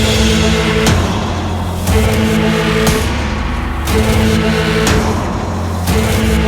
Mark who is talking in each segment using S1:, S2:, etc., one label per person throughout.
S1: Thank you.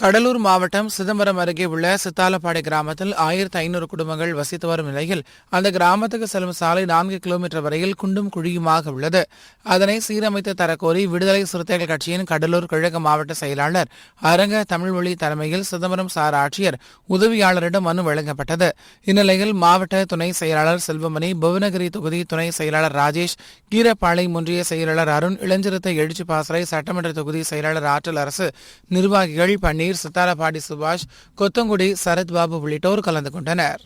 S2: Cuddalore மாவட்டம் சிதம்பரம் அருகே உள்ள சித்தாலப்பாடி கிராமத்தில் ஆயிரத்தி ஐநூறு குடும்பங்கள் வசித்து வரும் நிலையில் அந்த கிராமத்துக்கு செல்லும் சாலை நான்கு கிலோமீட்டர் வரையில் குண்டும் குழியுமாக உள்ளது. அதனை சீரமைத்து தரக்கோரி விடுதலை சிறுத்தைகள் கட்சியின் கடலூர் கிழக்கு மாவட்ட செயலாளர் அரங்க தமிழ்மொழி தலைமையில் சிதம்பரம் சார் ஆட்சியர் உதவியாளரிடம் மனு வழங்கப்பட்டது. இந்நிலையில் மாவட்ட துணை செயலாளர் செல்வமணி புவனகிரி தொகுதி துணை செயலாளர் ராஜேஷ் கீரப்பாளை ஒன்றிய செயலாளர் அருண் இளஞ்சிறுத்தை எழுச்சி பாசறை சட்டமன்ற தொகுதி செயலாளர் ஆற்றல் அரசு நிர்வாகிகள் பன்னீர் சித்தாரப்பாடி சுபாஷ் கொத்தங்குடி சரத்பாபு உள்ளிட்டோர் கலந்து கொண்டனர்.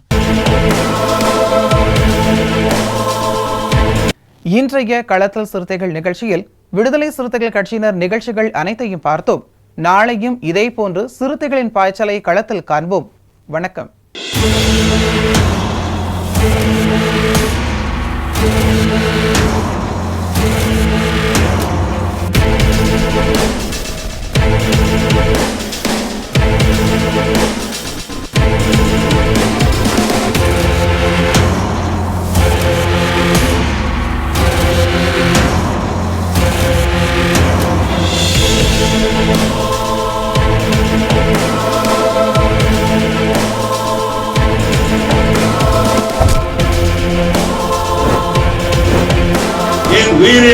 S2: இன்றைய களத்தில் சிறுத்தைகள் நிகழ்ச்சியில் விடுதலை சிறுத்தைகள் கட்சியினர் நிகழ்ச்சிகள் அனைத்தையும் பார்த்தோம். நாளையும் இதே போன்று சிறுத்தைகளின் பாய்ச்சலை களத்தில் காண்போம். வணக்கம்.